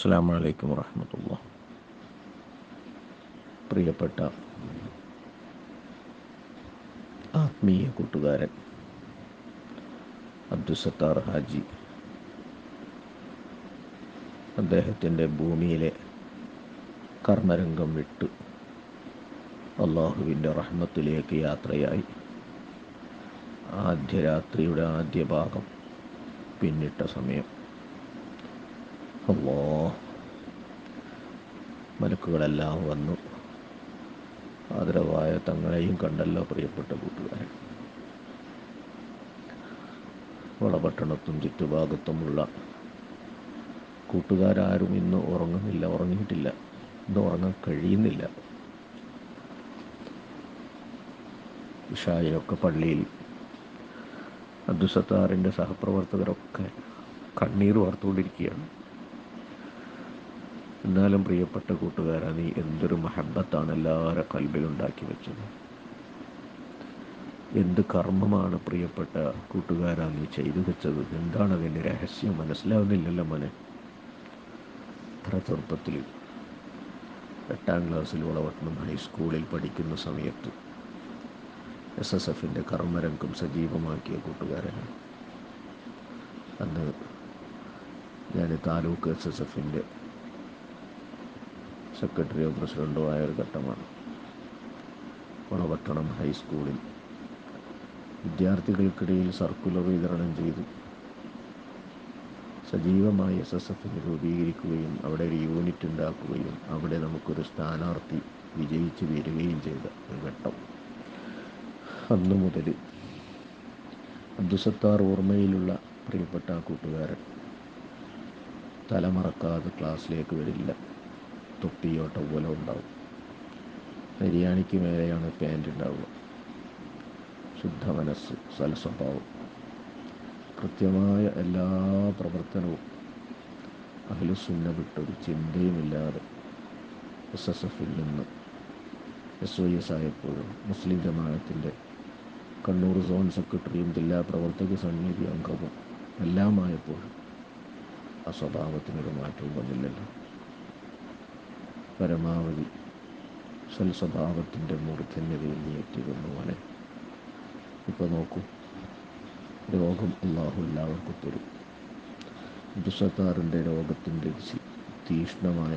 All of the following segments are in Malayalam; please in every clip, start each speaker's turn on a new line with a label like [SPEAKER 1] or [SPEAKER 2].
[SPEAKER 1] അസ്സാം വലൈക്കും വറഹമത്തുള്ള. പ്രിയപ്പെട്ട ആത്മീയ കൂട്ടുകാരൻ അബ്ദുസത്താർ ഹാജി അദ്ദേഹത്തിന്റെ ഭൂമിയിലെ കർമ്മരംഗം വിട്ട് അള്ളാഹുവിന്റെ റഹ്മത്തിലേക്ക് യാത്രയായി. ആദ്യ രാത്രിയുടെ ആദ്യ ഭാഗം പിന്നിട്ട സമയം. അല്ലോ മലക്കുകളെല്ലാം വന്നു. ആദരവായ തങ്ങളെയും കണ്ടല്ലോ പ്രിയപ്പെട്ട കൂട്ടുകാരൻ വളപട്ടണത്തും ചുറ്റുഭാഗത്തുമുള്ള കൂട്ടുകാരാരും ഇന്ന് ഉറങ്ങുന്നില്ല ഉറങ്ങിയിട്ടില്ല. ഇന്ന് ഉറങ്ങാൻ കഴിയുന്നില്ല. ഇഷായൊക്കെ പള്ളിയിൽ അബ്ദുസത്താറിന്റെ സഹപ്രവർത്തകരൊക്കെ കണ്ണീർ വാർത്തുകൊണ്ടിരിക്കുകയാണ്. എന്നാലും പ്രിയപ്പെട്ട കൂട്ടുകാരാ നീ എന്തൊരു മഹബത്താണ് എല്ലാവരുടെ കൽബിലുണ്ടാക്കി വെച്ചത്. എന്ത് കർമ്മമാണ് പ്രിയപ്പെട്ട കൂട്ടുകാരാ നീ ചെയ്തു വെച്ചത്? എന്താണ് അതിന്റെ രഹസ്യം? മനസ്സിലാവുന്നില്ലല്ലോ മോനെ. അത്ര ചെറുപ്പത്തിൽ എട്ടാം ക്ലാസ്സിൽ വളവട്ടണം ഹൈസ്കൂളിൽ പഠിക്കുന്ന സമയത്ത് എസ് എസ് എഫിന്റെ കർമ്മരംഗം സജീവമാക്കിയ കൂട്ടുകാരനാണ്. അന്ന് ഞാൻ താലൂക്ക് എസ് എസ് എഫിന്റെ സെക്രട്ടറിയോ പ്രസിഡന്റോ ആയ ഒരു ഘട്ടമാണ്. വളപട്ടണം ഹൈസ്കൂളിൽ. വിദ്യാർത്ഥികൾക്കിടയിൽ സർക്കുലർ വിതരണം ചെയ്തു. സജീവമായി എസ് എസ് എഫിന് രൂപീകരിക്കുകയും അവിടെ ഒരു യൂണിറ്റ് ഉണ്ടാക്കുകയും അവിടെ നമുക്കൊരു സ്ഥാനാർത്ഥി വിജയിച്ച് വരികയും ചെയ്ത ഒരു ഘട്ടം. അന്നു മുതൽ അബ്ദുസത്താർ ഓർമ്മയിലുള്ള പ്രിയപ്പെട്ട ആ കൂട്ടുകാരൻ. തലമറക്കാതെ ക്ലാസ്സിലേക്ക് വരില്ല. തൊപ്പിയോ ടവലോ ഉണ്ടാവും. ബിരിയാണിക്ക് മേലെയാണ് പാന്റ് ഉണ്ടാവുക. ശുദ്ധ മനസ്സ് സൽസ്വഭാവം കൃത്യമായ എല്ലാ പ്രവർത്തനവും അഖിലുസുന്ന വിട്ടൊരു ചിന്തയുമില്ലാതെ എസ് എസ് എഫിൽ നിന്ന് എസ് ഒ എസ് ആയപ്പോഴും മുസ്ലിം ജമാഅത്തിന്റെ കണ്ണൂർ സോൺ സെക്രട്ടറിയും ജില്ലാ പ്രവർത്തക സമിതി അംഗവും എല്ലാമായപ്പോഴും ആ സ്വഭാവത്തിനൊരു മാറ്റവും വന്നില്ലല്ലോ. പരമാവധി സൽസ്വഭാവത്തിന്റെ മൂർധന്യതയിൽ നീട്ടിയിരുന്നു മോനെ ഇപ്പൊ നോക്കൂ. രോഗം അള്ളാഹു എല്ലാവർക്കും തരും. ദുസത്താറിന്റെ രോഗത്തിന്റെ തീഷ്ണമായ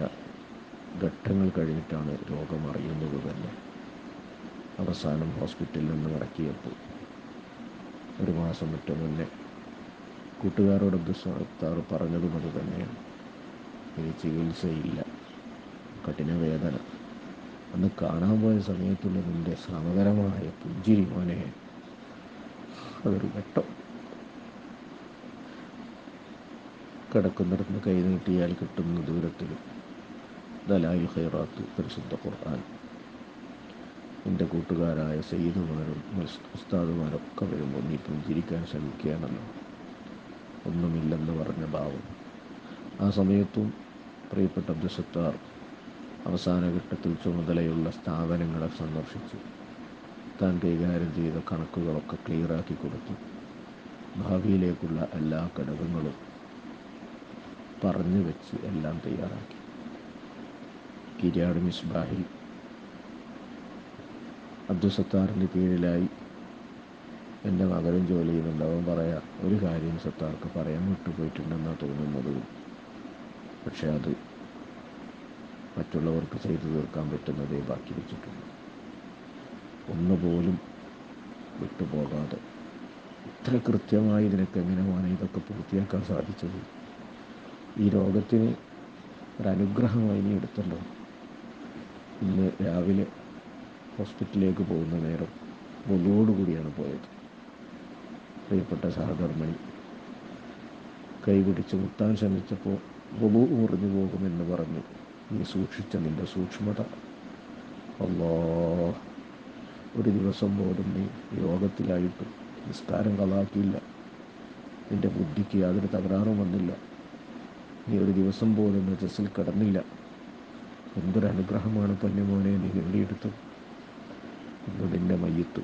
[SPEAKER 1] ഘട്ടങ്ങൾ കഴിഞ്ഞിട്ടാണ് രോഗം അറിയുന്നത് തന്നെ. അവസാനം ഹോസ്പിറ്റലിൽ നിന്ന് ഇറക്കിയപ്പോൾ ഒരു മാസം മറ്റു മുന്നേ കൂട്ടുകാരോട് അബ്ദുസത്താർ പറഞ്ഞതും അത് തന്നെയാണ്. ഇനി ചികിത്സയില്ല. കഠിന വേദന. അന്ന് കാണാൻ പോയ സമയത്തുള്ള നിന്റെ ശ്രമകരമായ പുഞ്ചിരി മോനെ. അതൊരു ഘട്ടം കിടക്കുന്നിടത്ത് കൈ നീട്ടിയാൽ കിട്ടുന്ന ദൂരത്തിൽ ദലായി ഹൈറാത്ത് പരിശുദ്ധ ഖുർആൻ. എന്റെ കൂട്ടുകാരായ സയ്യിദുമാരും ഉസ്താദുമാരൊക്കെ വരുമ്പോൾ നീ പുഞ്ചിരിക്കാൻ ശ്രമിക്കുകയാണല്ലോ. ഒന്നുമില്ലെന്ന് പറഞ്ഞ ഭാവം ആ സമയത്തും പ്രിയപ്പെട്ട അബ്ദുസത്താർ അവസാന ഘട്ടത്തിൽ ചുമതലയുള്ള സ്ഥാപനങ്ങളെ സന്ദർശിച്ചു. താൻ കൈകാര്യം ചെയ്ത കണക്കുകളൊക്കെ ക്ലിയറാക്കി കൊടുത്തു. ഭാവിയിലേക്കുള്ള എല്ലാ ഘടകങ്ങളും പറഞ്ഞു വെച്ച് എല്ലാം തയ്യാറാക്കി. കിരിയാട് മിസ്ബാഹിൽ അബ്ദുസത്താറിന്റെ കീഴിലായി എന്റെ മകനും ജോലി ചെയ്യുന്നുണ്ട്. അവൻ പറയാം ഒരു കാര്യം സത്താർക്ക് പറയാൻ വിട്ടുപോയിട്ടുണ്ടെന്നാണ് തോന്നുന്നത്. പക്ഷേ അത് മറ്റുള്ളവർക്ക് ചെയ്തു തീർക്കാൻ പറ്റുന്നതേ ബാക്കി വെച്ചിട്ടുള്ളൂ. ഒന്നുപോലും വിട്ടുപോകാതെ. ഇത്ര കൃത്യമായി നിനക്ക് എങ്ങനെയാണ് ഇതൊക്കെ പൂർത്തിയാക്കാൻ സാധിച്ചത്? ഈ രോഗത്തിന് ഒരനുഗ്രഹമായി നീ എടുത്തല്ലോ. ഇന്ന് രാവിലെ ഹോസ്പിറ്റലിലേക്ക് പോകുന്ന നേരം പൊതുവോടുകൂടിയാണ് പോയത്. പ്രിയപ്പെട്ട സഹധർമ്മിണി കൈപിടിച്ച് മുത്താൻ ശ്രമിച്ചപ്പോൾ മുറിഞ്ഞു പോകുമെന്ന് പറഞ്ഞു നീ സൂക്ഷിച്ച നിന്റെ സൂക്ഷ്മത. അല്ലോ ഒരു ദിവസം പോലും നീ യോഗത്തിലായിട്ട് നിസ്കാരം കളാക്കിയില്ല. നിന്റെ ബുദ്ധിക്ക് യാതൊരു തകരാറും വന്നില്ല. നീ ഒരു ദിവസം പോലും നജസ്സിൽ കിടന്നില്ല. എന്തൊരു അനുഗ്രഹമാണ് പൊന്നുമോനെ നീ നേടിയെടുത്തു ഇന്ന് നിന്റെ മയ്യത്ത്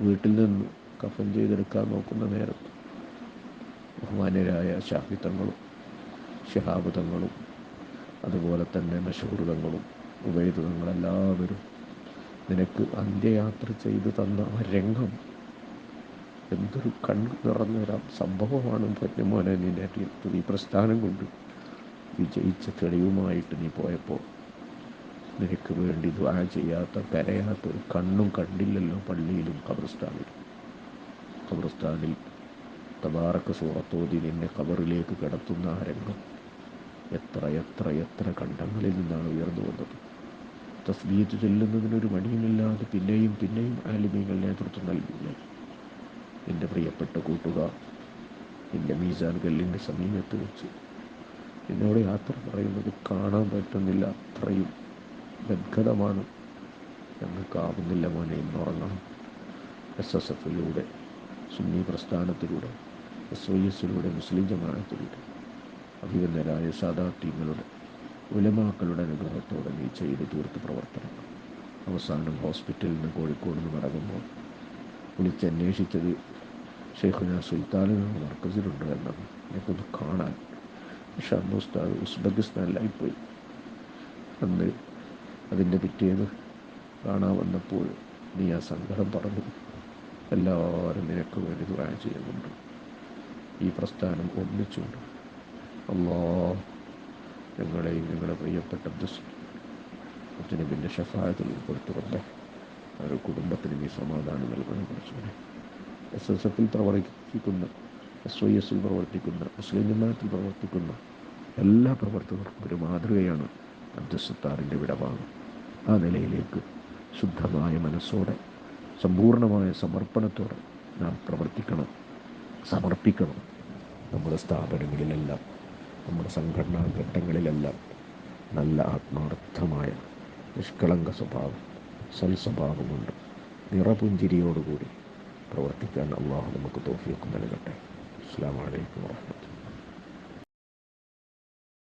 [SPEAKER 1] വീട്ടിൽ നിന്ന് കഫൻ ചെയ്തെടുക്കാൻ നോക്കുന്ന നേരത്ത് ബഹുമാനരായ ഷാഫിത്തങ്ങളും ശഹാബുതങ്ങളും അതുപോലെ തന്നെ മഷൂറുതങ്ങളും ഉപേതങ്ങളെല്ലാവരും നിനക്ക് അന്ത്യയാത്ര ചെയ്തു തന്ന ആ രംഗം എന്തൊരു കണ്ണു നിറഞ്ഞൊരു സംഭവമാണ് പൊന്നുമോനെ നിന്നെ ഈ പ്രസ്ഥാനം കൊണ്ട്. വിജയിച്ച തെളിവുമായിട്ട് നീ പോയപ്പോൾ നിനക്ക് വേണ്ടി ദ്വാ ചെയ്യാത്ത കരയാത്ത ഒരു കണ്ണും കണ്ടില്ലല്ലോ പള്ളിയിലും ഖബർസ്ഥാനിലും. ഖബർസ്ഥാനിൽ തബാറക്ക് സുഹത്തോതി നിന്നെ ഖബറിലേക്ക് കിടത്തുന്ന ആ രംഗം. എത്ര എത്ര എത്ര കണ്ടങ്ങളിൽ നിന്നാണ് ഉയർന്നു വന്നത്? തസ്ബീത്ത് ചെല്ലുന്നതിനൊരു മടിയുമില്ലാതെ പിന്നെയും പിന്നെയും ആലിമീങ്ങൾ നേതൃത്വം നൽകിയില്ലേ എന്റെ പ്രിയപ്പെട്ട കൂട്ടുകാർ എന്റെ മീസാൻ കല്ലിന്റെ സമീപത്ത് വെച്ച് എന്നോട് യാത്ര പറയുന്നത് കാണാൻ പറ്റുന്നില്ല. അത്രയും ഗദ്ഗതമാണ് ഞങ്ങൾക്കാവുന്നില്ല മോനെ ഇന്നുറങ്ങണം എസ് എസ് എഫിലൂടെ സുന്നി പ്രസ്ഥാനത്തിലൂടെ എസ് വൈ എസിലൂടെ മുസ്ലിം ജമാഅത്തിലൂടെ. അഭിവന്ദരായ സാദാ ടീമുകളുടെ ഉലമാക്കളുടെ അനുഗ്രഹത്തോടെ നീ ചെയ്ത് തീർത്ത് പ്രവർത്തനം അവസാനം ഹോസ്പിറ്റലിൽ നിന്ന് കോഴിക്കോട് നിന്ന് മടങ്ങുമ്പോൾ വിളിച്ചന്വേഷിച്ചത് ഷെയ്ഖുന സുൽത്താനിൽ നിന്ന് മർക്കസിലുണ്ട് എന്നാണ് എനിക്കൊന്ന് കാണാൻ പക്ഷെ അന്ന് ഉസ്താദ് ഉസ്ബെക്കിസ്ഥാനിലായിപ്പോയി. അന്ന് അതിന്റെ പിറ്റേന്ന് കാണാൻ വന്നപ്പോൾ നീ ആ സങ്കടം പറഞ്ഞു. എല്ലാവരും നിനക്ക് വേണ്ടി ദുരാ ചെയ്യുന്നുണ്ട്. ഈ പ്രസ്ഥാനം ഒന്നിച്ചുണ്ട്. അള്ളാ ഞങ്ങളെയും ഞങ്ങളുടെ പ്രിയപ്പെട്ട പിന്നെ ഷഫായത്തിൽ ഉൾപ്പെടുത്തുകൊണ്ട് അവരുടെ കുടുംബത്തിന് നീ സമാധാനം നൽകണം കുറച്ചുകൂടെ എസ് എസ് എഫിൽ പ്രവർത്തിക്കുന്ന എസ് വൈ എസിൽ പ്രവർത്തിക്കുന്ന മുസ്ലിം ജമാഅത്തിൽ പ്രവർത്തിക്കുന്ന എല്ലാ പ്രവർത്തകർക്കും ഒരു മാതൃകയാണ് അബ്ദുസത്താറിന്റെ വിടവാണ് ആ നിലയിലേക്ക് ശുദ്ധമായ മനസ്സോടെ സമ്പൂർണമായ സമർപ്പണത്തോടെ നാം പ്രവർത്തിക്കണം സമർപ്പിക്കണം. നമ്മുടെ സ്ഥാപനങ്ങളിലെല്ലാം നമ്മുടെ സംഘടനാ ഘട്ടങ്ങളിലെല്ലാം നല്ല ആത്മാർത്ഥമായ നിഷ്കളങ്ക സ്വഭാവം സൽസ്വഭാവമുണ്ട് നിറപുഞ്ചിരിയോടുകൂടി പ്രവർത്തിക്കാൻ അള്ളാഹു നമുക്ക് തോഫിയൊക്കെ നൽകട്ടെ. അസ്സാം വലൈക്കും വാഹമത്തുള്ള